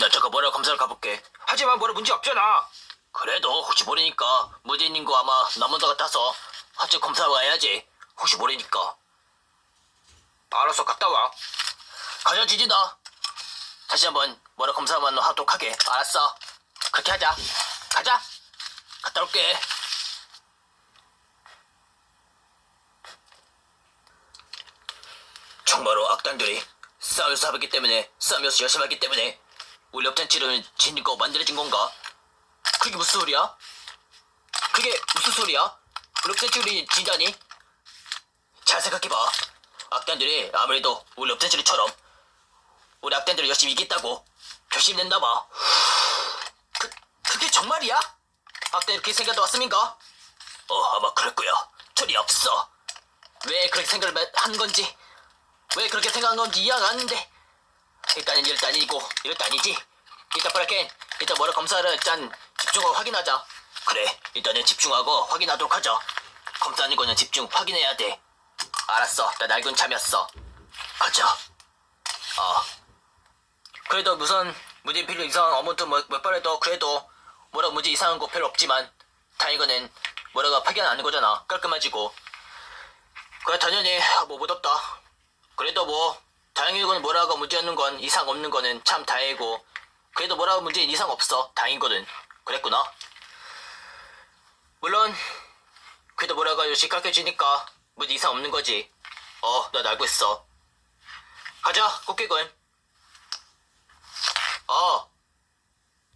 나 잠깐 뭐라 검사를 가볼게. 하지만 뭐라 문제 없잖아. 그래도 혹시 모르니까 있는 거 아마 남은 것 같아서 하체 검사 와야지. 혹시 모르니까. 알았어, 갔다 와. 가자, 지진아. 다시 한번 뭐라 검사만 하도록 하게. 알았어. 그렇게 하자. 가자. 갔다 올게. 정말로 악단들이 싸움에서 하기 때문에 싸움에서 열심히 하기 때문에 우리 지는 거 만들어진 건가? 그게 무슨 소리야? 그게 무슨 소리야? 우리 엽잔치를 지다니? 잘 생각해봐 악단들이 아무래도 우리 엽잔치를처럼 우리 악단들을 열심히 이겼다고 결심냈나봐 그, 그게 정말이야? 악단이 그렇게 생각도 왔습니까? 어 아마 그럴 거야 틀이 없어 왜 그렇게 생각을 한 건지 왜 그렇게 생각한 건지 이해가 안 가는데 일단은 이럴 때 아니고 이럴 때 아니지 일단 브라켄 일단 뭐라 검사를 일단 집중하고 확인하자. 그래 일단은 집중하고 확인하도록 하자. 검사하는 거는 집중 확인해야 돼. 알았어. 나 낡은 참이었어. 가자. 어. 그래도 무슨 문제 필요 이상한 어머트 몇 번에도 그래도 뭐라 문제 이상한 거 별로 없지만 다행히거는 뭐라가 파견 안 하는 거잖아. 깔끔해지고. 그래 당연히 뭐 못없다. 그래도 뭐 다행이건 뭐라고 문제 없는 건 이상 없는 거는 참 다행이고 그래도 뭐라고 문제 이상 없어. 다행이거든. 그랬구나. 물론 그래도 뭐라고 열심히 가르쳐주니까 문제 이상 없는 거지. 어 나 알고 있어. 가자 꽃게군 어